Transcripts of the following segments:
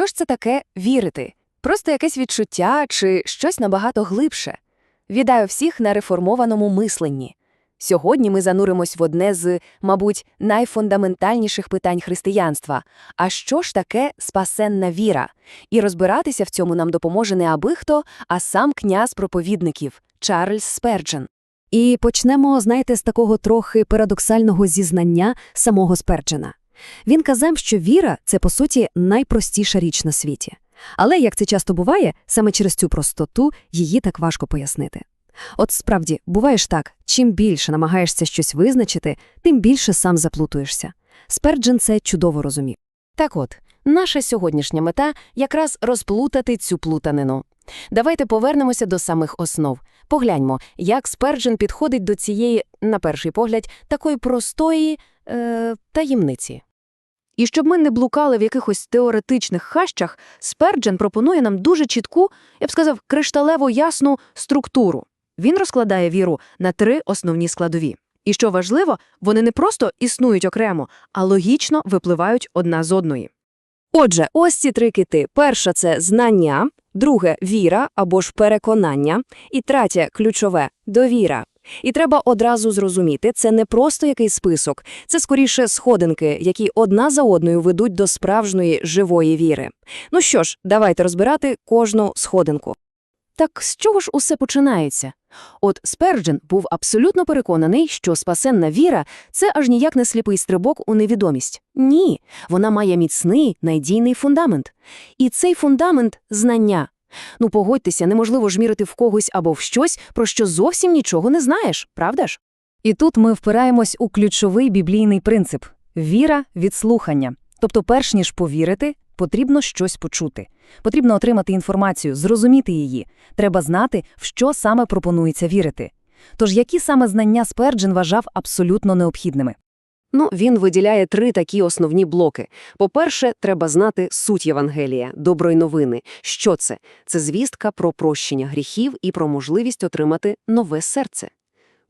що ж це таке вірити? Просто якесь відчуття чи щось набагато глибше? Вітаю всіх на реформованому мисленні. Сьогодні ми зануримось в одне з, мабуть, найфундаментальніших питань християнства. А що ж таке спасенна віра? І розбиратися в цьому нам допоможе не аби хто, а сам князь проповідників Чарльз Сперджен. І почнемо, знаєте, з такого трохи парадоксального зізнання самого Сперджена. Він казав, що віра це, по суті, найпростіша річ на світі. Але, як це часто буває, саме через цю простоту її так важко пояснити. От справді, буває ж так, чим більше намагаєшся щось визначити, тим більше сам заплутуєшся. Сперджен це чудово розумів. Так от, наша сьогоднішня мета якраз розплутати цю плутанину. Давайте повернемося до самих основ. Погляньмо, як Сперджен підходить до цієї, на перший погляд, такої простої е, таємниці. І щоб ми не блукали в якихось теоретичних хащах, Сперджен пропонує нам дуже чітку, я б сказав, кришталево ясну структуру. Він розкладає віру на три основні складові. І що важливо, вони не просто існують окремо, а логічно випливають одна з одної. Отже, ось ці три кити. Перша це знання, друге віра або ж переконання, і третє ключове довіра. І треба одразу зрозуміти, це не просто якийсь список, це скоріше сходинки, які одна за одною ведуть до справжньої живої віри. Ну що ж, давайте розбирати кожну сходинку. Так з чого ж усе починається? От Сперджен був абсолютно переконаний, що спасенна віра – це аж ніяк не сліпий стрибок у невідомість. Ні, вона має міцний, надійний фундамент. І цей фундамент – знання. Ну, погодьтеся, неможливо ж мірити в когось або в щось, про що зовсім нічого не знаєш, правда ж? І тут ми впираємось у ключовий біблійний принцип – віра від слухання. Тобто, перш ніж повірити, потрібно щось почути. Потрібно отримати інформацію, зрозуміти її. Треба знати, в що саме пропонується вірити. Тож які саме знання Сперджен вважав абсолютно необхідними? Ну, він виділяє три такі основні блоки. По-перше, треба знати суть Євангелія, доброї новини. Що це? Це звістка про прощення гріхів і про можливість отримати нове серце.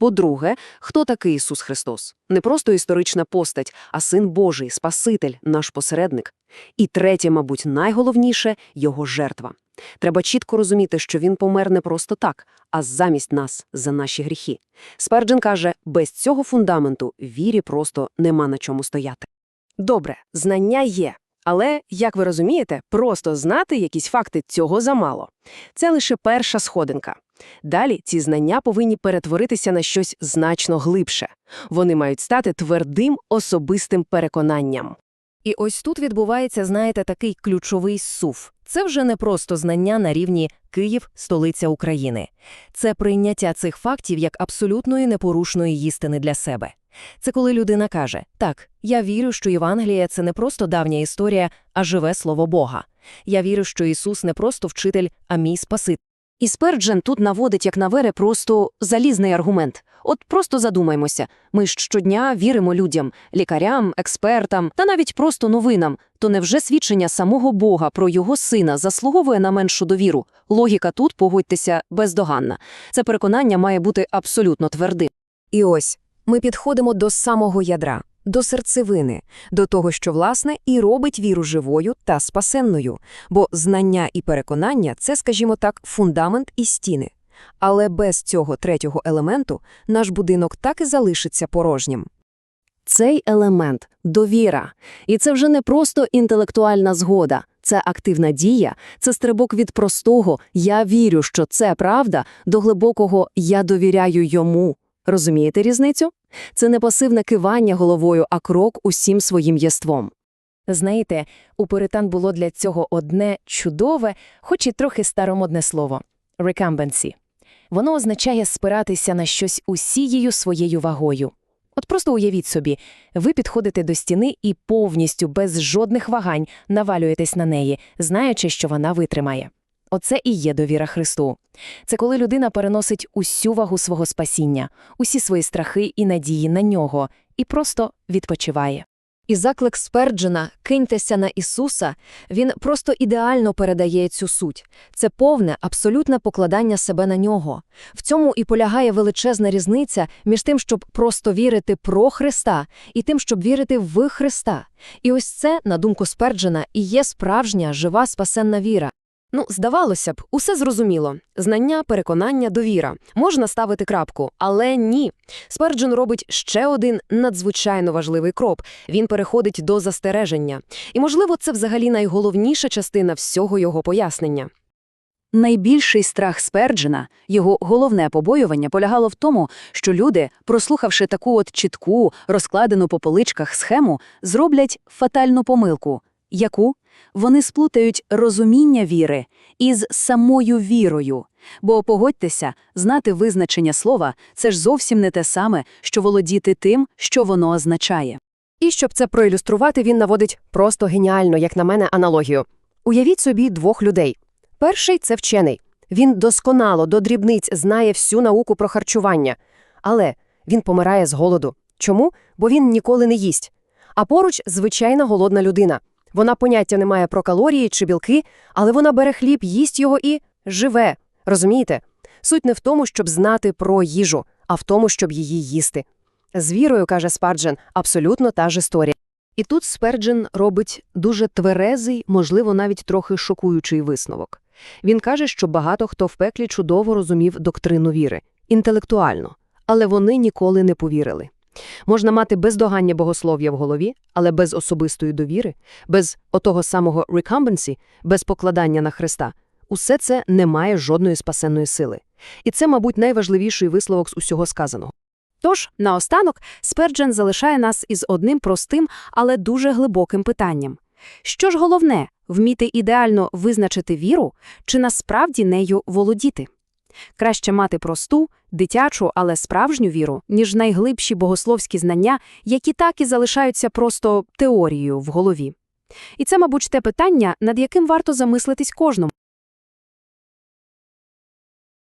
По-друге, хто такий Ісус Христос? Не просто історична постать, а Син Божий, Спаситель, наш посередник. І третє, мабуть, найголовніше – його жертва. Треба чітко розуміти, що він помер не просто так, а замість нас, за наші гріхи. Сперджен каже, без цього фундаменту вірі просто нема на чому стояти. Добре, знання є. Але, як ви розумієте, просто знати якісь факти цього замало. Це лише перша сходинка. Далі ці знання повинні перетворитися на щось значно глибше. Вони мають стати твердим особистим переконанням. І ось тут відбувається, знаєте, такий ключовий сув. Це вже не просто знання на рівні Київ, столиця України. Це прийняття цих фактів як абсолютної непорушної істини для себе. Це коли людина каже: Так, я вірю, що Євангелія це не просто давня історія, а живе слово Бога. Я вірю, що Ісус не просто вчитель, а мій спаситель. І Сперджен тут наводить, як на вере, просто залізний аргумент. От просто задумаймося, ми ж щодня віримо людям, лікарям, експертам та навіть просто новинам. То невже свідчення самого Бога про його сина заслуговує на меншу довіру? Логіка тут, погодьтеся, бездоганна. Це переконання має бути абсолютно твердим. І ось ми підходимо до самого ядра, до серцевини, до того, що, власне, і робить віру живою та спасенною, бо знання і переконання це, скажімо так, фундамент і стіни. Але без цього третього елементу наш будинок так і залишиться порожнім. Цей елемент – довіра. І це вже не просто інтелектуальна згода. Це активна дія, це стрибок від простого «я вірю, що це правда» до глибокого «я довіряю йому». Розумієте різницю? Це не пасивне кивання головою, а крок усім своїм єством. Знаєте, у Пуритан було для цього одне чудове, хоч і трохи старомодне слово – «recumbency». Воно означає спиратися на щось усією своєю вагою. От просто уявіть собі, ви підходите до стіни і повністю без жодних вагань навалюєтесь на неї, знаючи, що вона витримає. Оце і є довіра Христу. Це коли людина переносить усю вагу свого спасіння, усі свої страхи і надії на нього і просто відпочиває. І заклик Сперджена «киньтеся на Ісуса» він просто ідеально передає цю суть. Це повне, абсолютне покладання себе на нього. В цьому і полягає величезна різниця між тим, щоб просто вірити про Христа, і тим, щоб вірити в Христа. І ось це, на думку Сперджена, і є справжня, жива спасенна віра. Ну, здавалося б, усе зрозуміло. Знання, переконання, довіра. Можна ставити крапку, але ні. Сперджен робить ще один надзвичайно важливий крок. Він переходить до застереження. І, можливо, це взагалі найголовніша частина всього його пояснення. Найбільший страх Сперджена, його головне побоювання полягало в тому, що люди, прослухавши таку от чітку, розкладену по поличках схему, зроблять фатальну помилку. Яку? Вони сплутають розуміння віри із самою вірою. Бо, погодьтеся, знати визначення слова – це ж зовсім не те саме, що володіти тим, що воно означає. І щоб це проілюструвати, він наводить просто геніально, як на мене, аналогію. Уявіть собі двох людей. Перший це вчений. Він досконало до дрібниць знає всю науку про харчування. Але він помирає з голоду. Чому? Бо він ніколи не їсть. А поруч звичайна голодна людина. Вона поняття не має про калорії чи білки, але вона бере хліб, їсть його і живе. Розумієте? Суть не в тому, щоб знати про їжу, а в тому, щоб її їсти. З вірою, каже Спарджен, абсолютно та ж історія. І тут Сперджен робить дуже тверезий, можливо, навіть трохи шокуючий висновок. Він каже, що багато хто в пеклі чудово розумів доктрину віри, інтелектуально, але вони ніколи не повірили. Можна мати бездогання богослов'я в голові, але без особистої довіри, без отого самого recumbency, без покладання на Христа. Усе це не має жодної спасенної сили. І це, мабуть, найважливіший висловок з усього сказаного. Тож, наостанок, Сперджен залишає нас із одним простим, але дуже глибоким питанням. Що ж головне – вміти ідеально визначити віру чи насправді нею володіти? Краще мати просту, дитячу, але справжню віру, ніж найглибші богословські знання, які так і залишаються просто теорією в голові. І це, мабуть, те питання, над яким варто замислитись кожному.